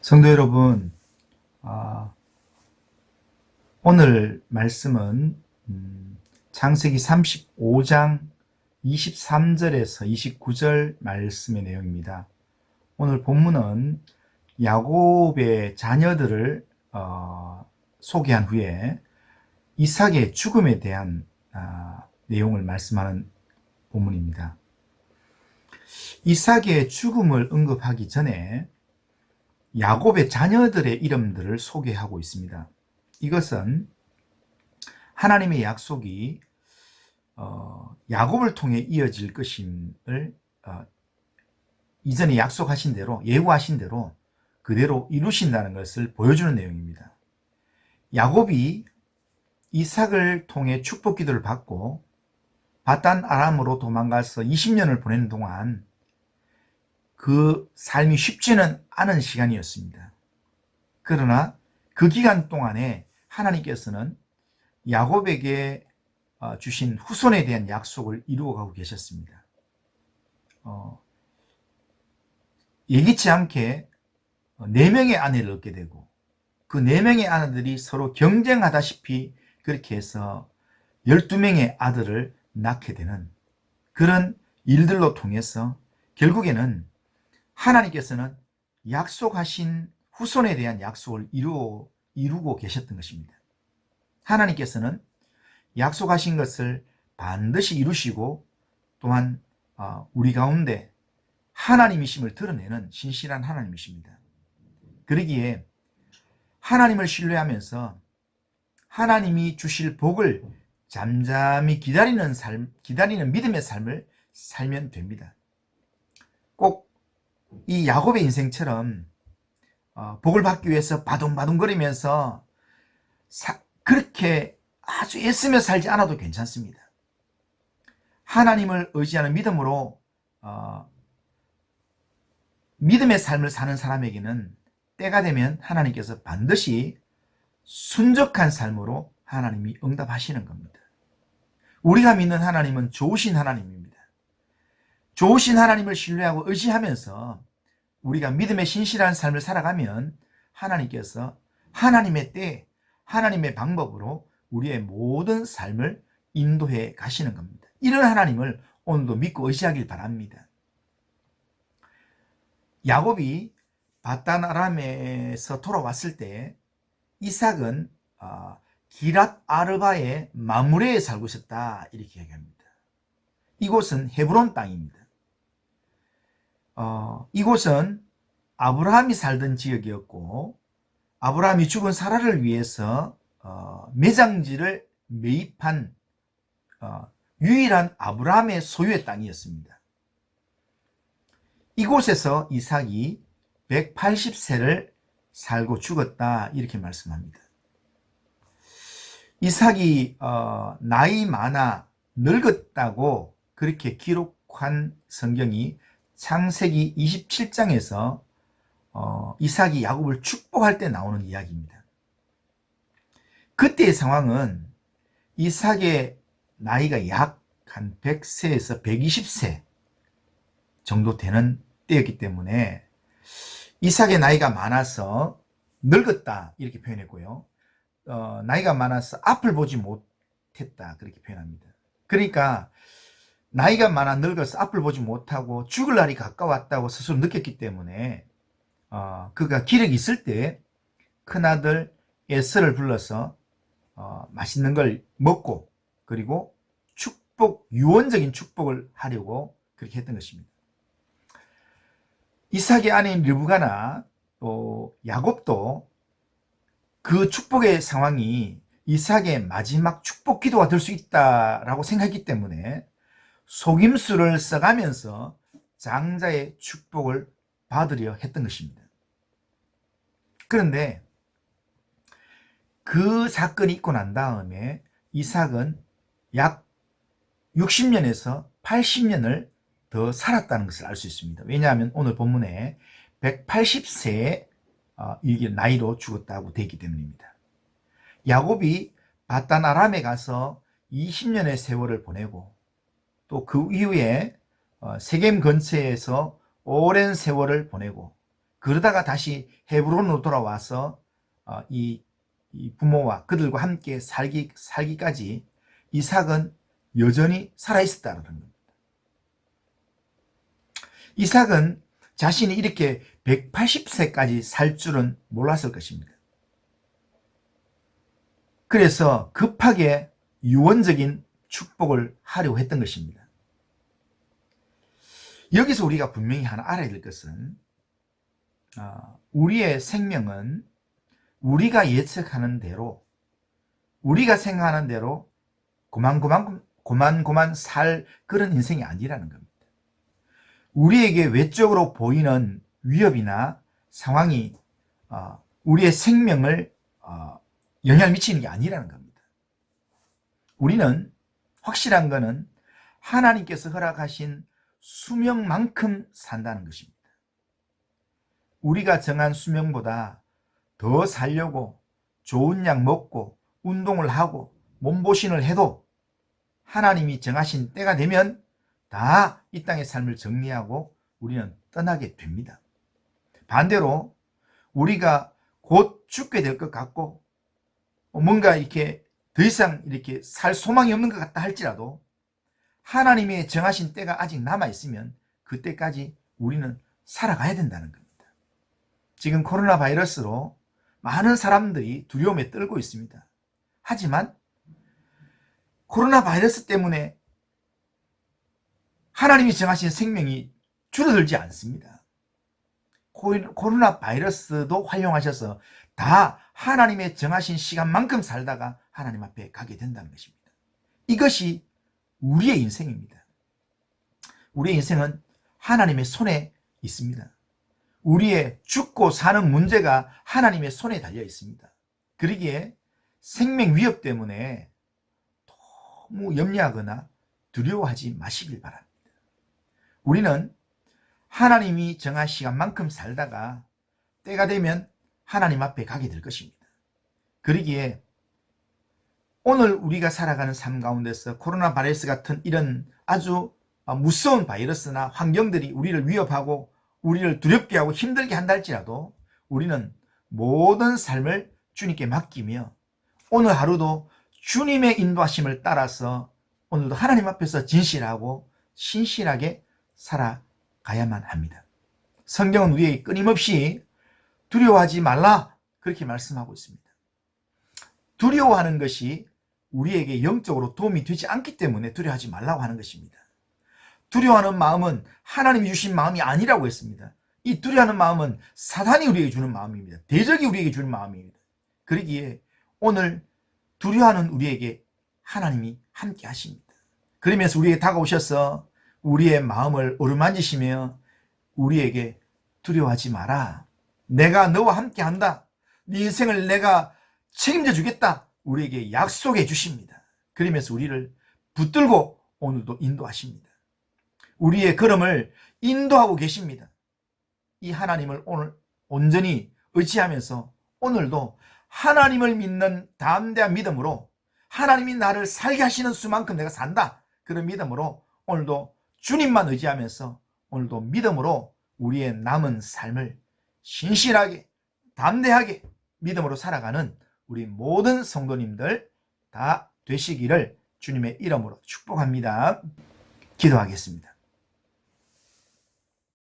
성도 여러분, 아, 오늘 말씀은 음, 창세기 35장 23절에서 29절 말씀의 내용입니다. 오늘 본문은 야곱의 자녀들을 어, 소개한 후에 이삭의 죽음에 대한 아, 내용을 말씀하는 본문입니다. 이삭의 죽음을 언급하기 전에 야곱의 자녀들의 이름들을 소개하고 있습니다. 이것은 하나님의 약속이 어, 야곱을 통해 이어질 것임을 어, 이전에 약속하신 대로 예고하신 대로 그대로 이루신다는 것을 보여주는 내용입니다. 야곱이 이삭을 통해 축복 기도를 받고 바단 아람으로 도망가서 20년을 보내는 동안 그 삶이 쉽지는 않은 시간이었습니다. 그러나 그 기간 동안에 하나님께서는 야곱에게 어, 주신 후손에 대한 약속을 이루어 가고 계셨습니다. 어, 예기치 않게 네 명의 아내를 얻게 되고 그 네 명의 아내들이 서로 경쟁하다시피 그렇게 해서 12명의 아들을 낳게 되는 그런 일들로 통해서 결국에는 하나님께서는 약속하신 후손에 대한 약속을 이루어, 이루고 계셨던 것입니다. 하나님께서는 약속하신 것을 반드시 이루시고 또한 어, 우리 가운데 하나님이심을 드러내는 신실한 하나님이십니다. 그러기에 하나님을 신뢰하면서 하나님이 주실 복을 잠잠히 기다리는 삶, 기다리는 믿음의 삶을 살면 됩니다. 꼭 이 야곱의 인생처럼 어, 복을 받기 위해서 바둥바둥거리면서 사, 그렇게 아주 애쓰며 살지 않아도 괜찮습니다. 하나님을 의지하는 믿음으로 어, 믿음의 삶을 사는 사람에게는 때가 되면 하나님께서 반드시 순적한 삶으로 하나님이 응답하시는 겁니다. 우리가 믿는 하나님은 좋으신 하나님입니다. 좋으신 하나님을 신뢰하고 의지하면서 우리가 믿음의 신실한 삶을 살아가면 하나님께서 하나님의 때, 하나님의 방법으로 우리의 모든 삶을 인도해 가시는 겁니다. 이런 하나님을 오늘도 믿고 의지하길 바랍니다. 야곱이 바단 아람에서 돌아왔을 때 이삭은 어, 기랏 아르바의 마무레에 살고 있었다 이렇게 얘기합니다. 이곳은 헤브론 땅입니다. 어, 이곳은 아브라함이 살던 지역이었고 아브라함이 죽은 사라를 위해서 어, 매장지를 매입한 어, 유일한 아브라함의 소유의 땅이었습니다. 이곳에서 이삭이 180세를 살고 죽었다 이렇게 말씀합니다. 이삭이 어, 나이 많아 늙었다고 그렇게 기록한 성경이 창세기 27장에서 어, 이삭이 야곱을 축복할 때 나오는 이야기입니다. 그때의 상황은 이삭의 나이가 약 한 100세에서 120세 정도 되는 때였기 때문에 이삭의 나이가 많아서 늙었다 이렇게 표현했고요. 어, 나이가 많아서 앞을 보지 못했다 그렇게 표현합니다. 그러니까 나이가 많아 늙어서 앞을 보지 못하고 죽을 날이 가까웠다고 스스로 느꼈기 때문에 어, 그가 기력이 있을 때 큰아들 에스를 불러서 어, 맛있는 걸 먹고 그리고 축복 유언적인 축복을 하려고 그렇게 했던 것입니다. 이삭의 아내인 르브가나 또 야곱도 그 축복의 상황이 이삭의 마지막 축복 기도가 될 수 있다라고 생각했기 때문에 속임수를 써가면서 장자의 축복을 받으려 했던 것입니다. 그런데 그 사건이 있고 난 다음에 이삭은 약 60년에서 80년을 더 살았다는 것을 알 수 있습니다. 왜냐하면 오늘 본문에 180세의 어, 나이로 죽었다고 되어 있기 때문입니다. 야곱이 바단 아람에 가서 20년의 세월을 보내고 또 그 이후에 어, 세겜 근처에서 오랜 세월을 보내고 그러다가 다시 헤브론으로 돌아와서 어, 이, 이 부모와 그들과 함께 살기 살기까지 이삭은 여전히 살아 있었다는 겁니다. 이삭은 자신이 이렇게 180세까지 살 줄은 몰랐을 것입니다. 그래서 급하게 유언적인 축복을 하려고 했던 것입니다. 여기서 우리가 분명히 하나 알아야 될 것은 어, 우리의 생명은 우리가 예측하는 대로 우리가 생각하는 대로 고만고만 고만고만 살 그런 인생이 아니라는 겁니다. 우리에게 외적으로 보이는 위협이나 상황이 어, 우리의 생명을 어, 영향을 미치는 게 아니라는 겁니다. 우리는 확실한 것은 하나님께서 허락하신 수명만큼 산다는 것입니다. 우리가 정한 수명보다 더 살려고 좋은 약 먹고 운동을 하고 몸보신을 해도 하나님이 정하신 때가 되면 다 이 땅의 삶을 정리하고 우리는 떠나게 됩니다. 반대로 우리가 곧 죽게 될 것 같고 뭔가 이렇게 더 이상 이렇게 살 소망이 없는 것 같다 할지라도 하나님의 정하신 때가 아직 남아 있으면 그때까지 우리는 살아가야 된다는 겁니다. 지금 코로나 바이러스로 많은 사람들이 두려움에 떨고 있습니다. 하지만 코로나 바이러스 때문에 하나님이 정하신 생명이 줄어들지 않습니다. 코로나 바이러스도 활용하셔서 다 하나님의 정하신 시간만큼 살다가 하나님 앞에 가게 된다는 것입니다. 이것이 우리의 인생입니다. 우리의 인생은 하나님의 손에 있습니다. 우리의 죽고 사는 문제가 하나님의 손에 달려 있습니다. 그러기에 생명 위협 때문에 너무 염려하거나 두려워하지 마시길 바랍니다. 우리는 하나님이 정한 시간만큼 살다가 때가 되면 하나님 앞에 가게 될 것입니다. 그러기에 오늘 우리가 살아가는 삶 가운데서 코로나 바이러스 같은 이런 아주 무서운 바이러스나 환경들이 우리를 위협하고 우리를 두렵게 하고 힘들게 한다 할지라도 우리는 모든 삶을 주님께 맡기며 오늘 하루도 주님의 인도하심을 따라서 오늘도 하나님 앞에서 진실하고 신실하게 살아가야만 합니다. 성경은 우리에게 끊임없이 두려워하지 말라 그렇게 말씀하고 있습니다. 두려워하는 것이 우리에게 영적으로 도움이 되지 않기 때문에 두려워하지 말라고 하는 것입니다. 두려워하는 마음은 하나님이 주신 마음이 아니라고 했습니다. 이 두려워하는 마음은 사단이 우리에게 주는 마음입니다. 대적이 우리에게 주는 마음입니다. 그러기에 오늘 두려워하는 우리에게 하나님이 함께 하십니다. 그러면서 우리에게 다가오셔서 우리의 마음을 어루만지시며 우리에게 두려워하지 마라. 내가 너와 함께 한다. 네 인생을 내가 책임져 주겠다. 우리에게 약속해 주십니다. 그러면서 우리를 붙들고 오늘도 인도하십니다. 우리의 걸음을 인도하고 계십니다. 이 하나님을 오늘 온전히 의지하면서 오늘도 하나님을 믿는 담대한 믿음으로 하나님이 나를 살게 하시는 수만큼 내가 산다. 그런 믿음으로 오늘도 주님만 의지하면서 오늘도 믿음으로 우리의 남은 삶을 신실하게 담대하게 믿음으로 살아가는 우리 모든 성도님들 다 되시기를 주님의 이름으로 축복합니다. 기도하겠습니다.